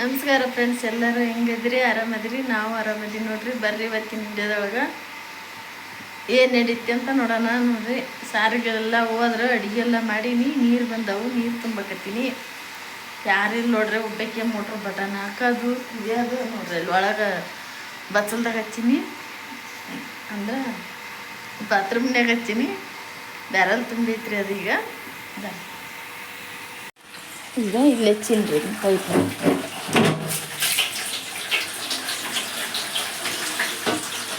ನಮಸ್ಕಾರ ಫ್ರೆಂಡ್ಸ್ ಎಲ್ಲರೂ ಹೆಂಗಿದ್ರಿ ಆರಾಮದ್ರಿ? ನಾವು ಆರಾಮದಿರಿ ನೋಡ್ರಿ. ಬರ್ರಿ ಇವತ್ತಿನ ವಿಡಿಯೋದೊಳಗೆ. ಏನು ನಡೀತಿ ಅಂತ ನೋಡೋಣ ನೋಡ್ರಿ. ಸಾರಿಗೆಲ್ಲ ಹೋದ್ರೆ ಅಡುಗೆ ಎಲ್ಲ ಮಾಡೀನಿ. ನೀರು ಬಂದವು, ನೀರು ತುಂಬಕತ್ತೀನಿ. ಯಾರಿಲ್ಲ ನೋಡ್ರಿ ಒಬ್ಬಕ್ಕೆ ಮೋಟ್ರ್ ಬಟನ್ ಹಾಕೋದು ಇದ್ಯಾದು ನೋಡ್ರಿ. ಅಲ್ಲಿ ಒಳಗೆ ಬಚ್ಚಲ್ದಾಗ ಹಚ್ಚೀನಿ. ಅಂದ್ರೆ ಬಾತ್ರೂಮ್ನಾಗ ಹಚ್ಚೀನಿ. ಬ್ಯಾರಲ್ ತುಂಬೈತ್ರಿ ಅದೀಗ. ಅದ ಈಗ ಇಲ್ಲಿ ಹೆಚ್ಚಿನ್ರಿ ಪೈಪ್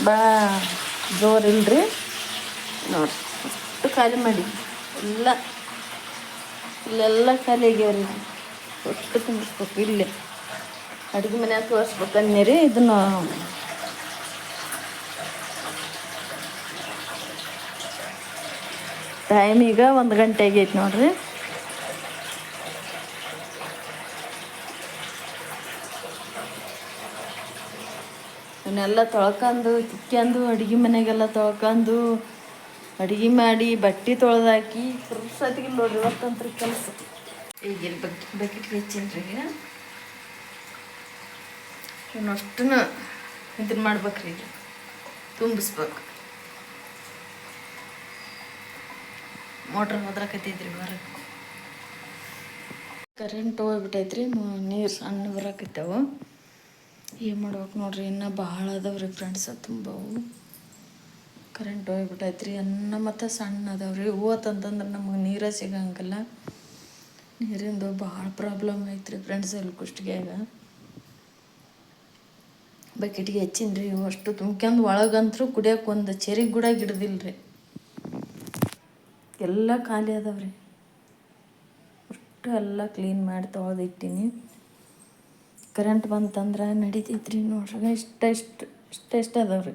ಬಾ, ಜೋರು ಇಲ್ರಿ? ನೋಡ್ರಿ, ಅಷ್ಟು ಖಾಲಿ ಮಾಡಿ. ಎಲ್ಲ, ಇಲ್ಲೆಲ್ಲ ಖಾಲಿ ಆಗ್ಯಾವ್ರಿ ಒಟ್ಟು ತುಂಬಿಸ್ಬೇಕು ಇಲ್ಲೇ. ಅಡುಗೆ ಮನ್ಯಾಗ ತೋರಿಸ್ಬೇಕು ಅನ್ನೀರಿ ಇದನ್ನು. ಟೈಮ್ ಈಗ ಒಂದು ಗಂಟೆ ಆಗೈತೆ ನೋಡ್ರಿ. ಇವನ್ನೆಲ್ಲ ತೊಳ್ಕೊಂಡು ತಿಕ್ಕೊಂಡು ಅಡುಗೆ ಮನೆಗೆಲ್ಲ ತೊಳ್ಕೊಂಡು ಅಡುಗೆ ಮಾಡಿ ಬಟ್ಟೆ ತೊಳೆದಾಕಿ ಪುರ್ಸತಿಗೆ ನೋಡ್ರಿ ಇವತ್ತಂತ್ರ ಕೆಲಸ. ಈಗ ಇಲ್ಲಿ ಬಕ್ ಬಕೆಟ್ ಹೆಚ್ಚಿನ್ರಿ ಈಗ? ಇದನ್ನು ಇದನ್ನ ಮಾಡ್ಬೇಕ್ರಿ ಈಗ. ತುಂಬಿಸ್ಬೇಕು. ಮೋಟ್ರ್ ಹೋದ್ರಕತ್ತೈತ್ರಿ ಹೊರಗೆ ಕರೆಂಟ್ ಹೋಗ್ಬಿಟ್ಟೈತ್ರಿ ನೀರು ಸಣ್ಣ ಬರಾಕತ್ತವು. ಏನು ಮಾಡ್ಬೇಕು ನೋಡ್ರಿ, ಇನ್ನೂ ಭಾಳ ಅದಾವ್ರಿ ಫ್ರೆಂಡ್ಸ್ ತುಂಬವು ಕರೆಂಟ್ ಹೋಗ್ಬಿಟ್ಟೈತ್ರಿ ಅನ್ನ ಮತ್ತು ಸಣ್ಣ ಅದಾವ್ರಿ. ಹೋತಂತಂದ್ರೆ ನಮಗೆ ನೀರ ಸಿಗಂಗಿಲ್ಲ. ನೀರಿಂದು ಭಾಳ ಪ್ರಾಬ್ಲಮ್ ಐತ್ರಿ ಫ್ರೆಂಡ್ಸ್ ಅಲ್ಲಿ ಕುಷ್ಟಿಗ್ಯಾಗ. ಬಕೆಟ್ಗೆ ಹೆಚ್ಚಿನ್ರಿ ಅಷ್ಟು ತುಂಬ್ಕೊಂಡು ಒಳಗಂತರೂ ಕುಡಿಯೋಕೆ ಒಂದು ಚೆರಿಗೆ ಕೂಡ ಗಿಡದಿಲ್ರಿ. ಎಲ್ಲ ಖಾಲಿ ಅದಾವ್ರಿ. ಅಷ್ಟು ಎಲ್ಲ ಕ್ಲೀನ್ ಮಾಡಿ ತೊಳೆದಿಟ್ಟಿನಿ. ಕರೆಂಟ್ ಬಂತಂದ್ರೆ ನಡೀತೈತ್ರಿ ನೋಡ್ರಿ. ಇಷ್ಟ ಇಷ್ಟು, ಇಷ್ಟ ಅದಾವ್ರಿ.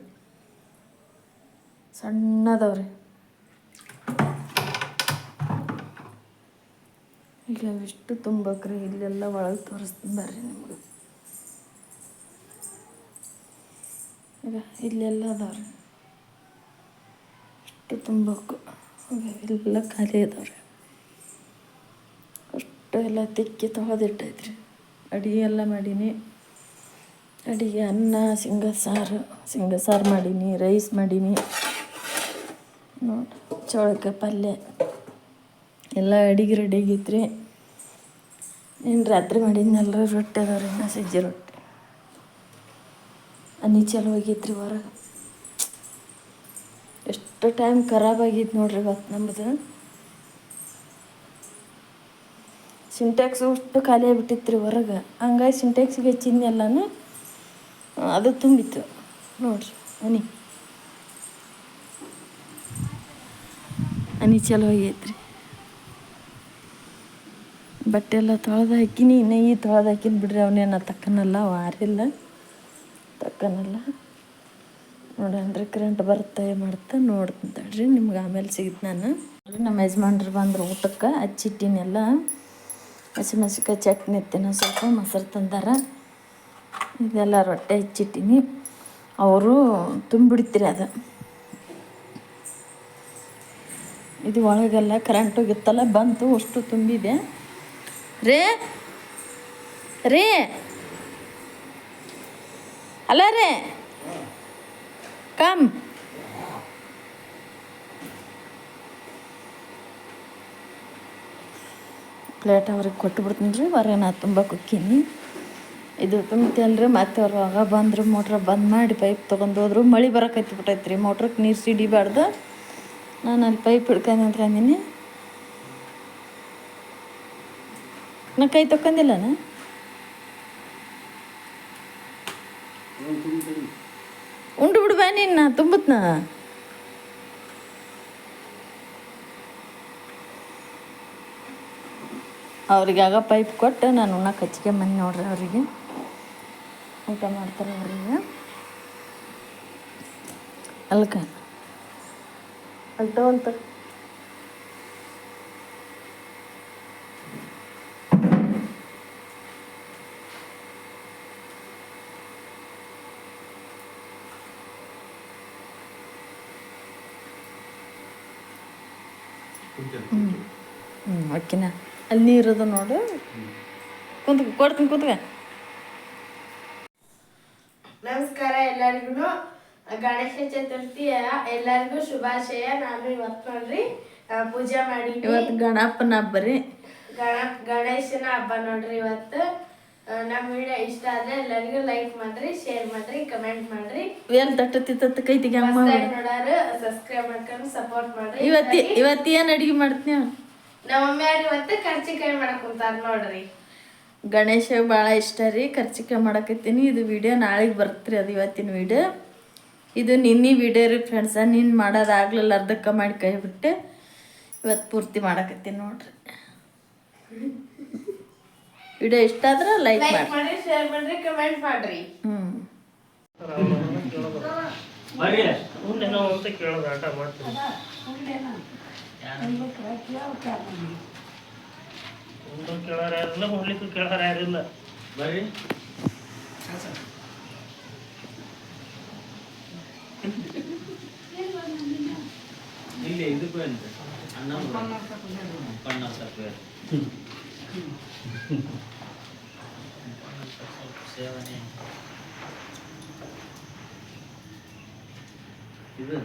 ಸಣ್ಣ ಅದಾವ್ರಿ. ಈಗ ಇಷ್ಟು ತುಂಬಕ್ರಿ, ಇಲ್ಲೆಲ್ಲ ಒಳಗೆ ತೋರಿಸ್ತೀನಿ ಬರ್ರಿ ನಿಮ್ಗೆ. ಈಗ ಇಲ್ಲೆಲ್ಲ ಅದಾವ್ರಿ. ಎಷ್ಟು ತುಂಬಕ್ಕು. ಎಲ್ಲ ಖಾಲಿ ಅದಾವ್ರಿ. ಅಷ್ಟು ಎಲ್ಲ ತಿಕ್ಕಿ ತೊಳೆದಿಟ್ಟೈತ್ರಿ. ಅಡುಗೆ ಎಲ್ಲ ಮಾಡೀನಿ. ಅಡುಗೆ ಅನ್ನ ಸಿಂಗ ಸಾರು ಸಿಂಗ ಸಾರು ಮಾಡೀನಿ, ರೈಸ್ ಮಾಡೀನಿ. ನೋಡಿ, ಚೌಳಿಕಾಯಿ ಪಲ್ಯ. ಎಲ್ಲ ಅಡಿಗೆ ರೆಡಿ ಆಗೈತ್ರಿ. ಇನ್ನು ರಾತ್ರಿ ಮಾಡಿದ್ನೆಲ್ಲರೂ ರೊಟ್ಟಿ ಅದಾವ್ರಿ, ಇನ್ನು ಸಜ್ಜಿ ರೊಟ್ಟಿ. ಅನ್ನಿ ಚಲೋ ಆಗೈತ್ರಿ ಹೊರಗೆ. ಎಷ್ಟು ಟೈಮ್ ಖರಾಬ್ ಆಗೈತೆ ನೋಡ್ರಿ ಇವತ್ತು ನಮ್ಮದು ಸಿಂಟ್ಯಾಕ್ಸ್ ಅಷ್ಟು ಖಾಲಿ ಆಗಿಬಿಟ್ಟಿತ್ತು ರೀ ಹೊರಗೆ. ಹಂಗಾಗಿ ಸಿಂಟ್ಯಾಕ್ಸಿಗೆ ಹೆಚ್ಚಿನ ಎಲ್ಲನೂ ಅದು ತುಂಬಿತ್ತು. ನೋಡಿರಿ ಅನಿ ಅನಿ ಚಲೋ ಆಗೈತ್ರಿ. ಬಟ್ಟೆ ಎಲ್ಲ ತೊಳೆದು ಹಾಕಿನಿ ನೈ ತೊಳೆದು ಹಾಕಿನಿ ಬಿಡ್ರಿ ಅವನೇನ ತಕ್ಕನಲ್ಲ ವಾರಿಲ್ಲ ತಕ್ಕನಲ್ಲ. ನೋಡಿ ಅಂದ್ರೆ ಕರೆಂಟ್ ಬರುತ್ತೆ ಮಾಡ್ತಾ ನೋಡ್ತೀನಿ ತಡ್ರಿ ನಿಮ್ಗೆ ಆಮೇಲೆ ಸಿಗುತ್ತೆ ನಾನು. ನಮ್ಮ ಯಜಮಾನ್ರು ಬಂದರು ಊಟಕ್ಕೆ ಹಚ್ಚಿಟ್ಟಿನೆಲ್ಲ ಹಸಿಮೆಣ್ಸಿಕಾಯಿ ಚಟ್ನಿ ಎತ್ತಿನ ಸ್ವಲ್ಪ ಮೊಸರು ತಂದಾರ. ಇದೆಲ್ಲ ರೊಟ್ಟೆ ಹೆಚ್ಚಿಟ್ಟೀನಿ. ಅವರು ತುಂಬಿಡ್ತೀರಿ ಅದು. ಇದು ಒಳಗೆಲ್ಲ ಕರೆಂಟ್ ಹೋಗಿತ್ತಲ್ಲ, ಬಂತು, ಅಷ್ಟು ತುಂಬಿದೆ. ರೇ ರೇ. ಅಲ್ಲ ರೇ. ಕಮ್ ಪ್ಲೇಟ್ ಅವ್ರಿಗೆ ಕೊಟ್ಟು ಬಿಡ್ತೀನಿ ರೀ. ಹೊರಗೆ ನಾ ತುಂಬ ಕುಕ್ಕೀನಿ. ಇದು ತುಂಬ್ತೇನ್ರಿ ಮತ್ತೆ ಅವ್ರು ಆಗ ಬಂದರು, ಮೋಟ್ರ್ ಬಂದ್ ಮಾಡಿ ಪೈಪ್ ತೊಗೊಂಡು ಹೋದ್ರು. ಮಳೆ ಬರಕತ್ತಿ ಬಿಟ್ಟೈತೆ ರೀ ಮೋಟ್ರಕ್ಕೆ ನೀರು ಸಿಡಿಬಾರ್ದು. ನಾನು ಅಲ್ಲಿ ಪೈಪ್ ಹಿಡ್ಕೊಂಡು ನಿಂತ್ಕೊಂಡಿನಿ. ನಾ ಕೈ ತಕ್ಕೊಂಡಿಲ್ಲನ? ಉಂಡು ಬಿಡ್ಬಾ ನೀನು, ನಾ ತುಂಬತ್ನ? ಅವ್ರಿಗೆ ಆಗ ಪೈಪ್ ಕೊಟ್ಟು ನಾನು ಉಣ್ಣಕ್ಕೆ ಹಚ್ಕೆ ಮನೆ ನೋಡ್ರಿ ಅವರಿಗೆ. ಊಟ ಮಾಡ್ತಾರೆ ಅವರಿಗೆ. ಅಲ್ಕ? ಅಲ್ಲಿ ಅಂತ. ಹ್ಞೂ ಅಕ್ಕಿನ. ಅಲ್ಲಿ ನೀರದ ನೋಡು. ಕುಂತ್ ಕೊಡ್ತೀನಿ ಕುತ್ಕ. ನಮಸ್ಕಾರ ಎಲ್ಲರಿಗೂ. ಗಣೇಶ ಚತುರ್ಥಿಯ ಎಲ್ಲರಿಗೂ ಶುಭಾಶಯ. ನಾನು ಇವತ್ತು ನೋಡ್ರಿ ಪೂಜೆ ಮಾಡಿ ಇವತ್ತು ಗಣಪನ ಹಬ್ಬ ರೀ. ಗಣ ಗಣೇಶನ ಹಬ್ಬ ನೋಡ್ರಿ ಇವತ್ತು. ನಮ್ಮ ವಿಡಿಯೋ ಇಷ್ಟ ಆದ್ರೆ ಎಲ್ಲರಿಗೂ ಲೈಕ್ ಮಾಡ್ರಿ ಶೇರ್ ಮಾಡ್ರಿ ಕಮೆಂಟ್ ಮಾಡ್ರಿ. ತಟ್ಟತಿ ತತ್ತ ಕೈತಿಗೆ ನೋಡಾರು ಸಬ್ಸ್ಕ್ರೈಬ್ ಮಾಡ್ಕೊಂಡು ಸಪೋರ್ಟ್ ಮಾಡ್ರಿ. ಇವತ್ತಿ ಇವತ್ತು ಏನು ಅಡಿಗೆ ಮಾಡ್ತೀನಿ ಕರ್ಚಿಕಾಯಿ ಮಾಡಕ್ ಕುಂತಾರ ನೋಡ್ರಿ. ಗಣೇಶ ಭಾಳ ಇಷ್ಟ ರೀ ಖರ್ಚಿಕಾಯಿ ಮಾಡಕತ್ತೀನಿ. ಇದು ವಿಡಿಯೋ ನಾಳೆಗೆ ಬರ್ತೀರಿ ಅದು ಇವತ್ತಿನ ವಿಡಿಯೋ ಇದು ನಿನ್ನೆ ವಿಡಿಯೋ ರೀ ಫ್ರೆಂಡ್ಸ ನಿನ್ನ ಮಾಡೋದಾಗ್ಲಿಲ್ಲ ಅರ್ಧಕ್ಕೆ ಮಾಡಿ ಕೈ ಬಿಟ್ಟು ಇವತ್ತು ಪೂರ್ತಿ ಮಾಡಕತ್ತೀನಿ ನೋಡ್ರಿ. ವಿಡಿಯೋ ಇಷ್ಟ ಆದ್ರೆ ಲೈಕ್ ಮಾಡಿ. ಮಾಡ್ರಿ ಶೇರ್ ಮಾಡ್ರಿ ಕಮೆಂಟ್ ಮಾಡ್ರಿ. ಹ್ಞೂ ಬರ್ರಿ. ಅಂತ ಕೇಳೋದು ಆಟ ಮಾಡ್ತೀನಿ ಉಂಡು ಕೇಳೋರು ಯಾರಿಲ್ಲ ಉಣ್ಲಿಕ್ಕೂ ಕೇಳೋರು ಯಾರಿಲ್ಲ ಬರ್ರಿ ಇಲ್ಲಿ ಇದಕ್ಕೂ ಅಂತ ಅನ್ನ ಪಣ್ಣ ಸಪ್ಪ ಸೇವನೆ ಇದು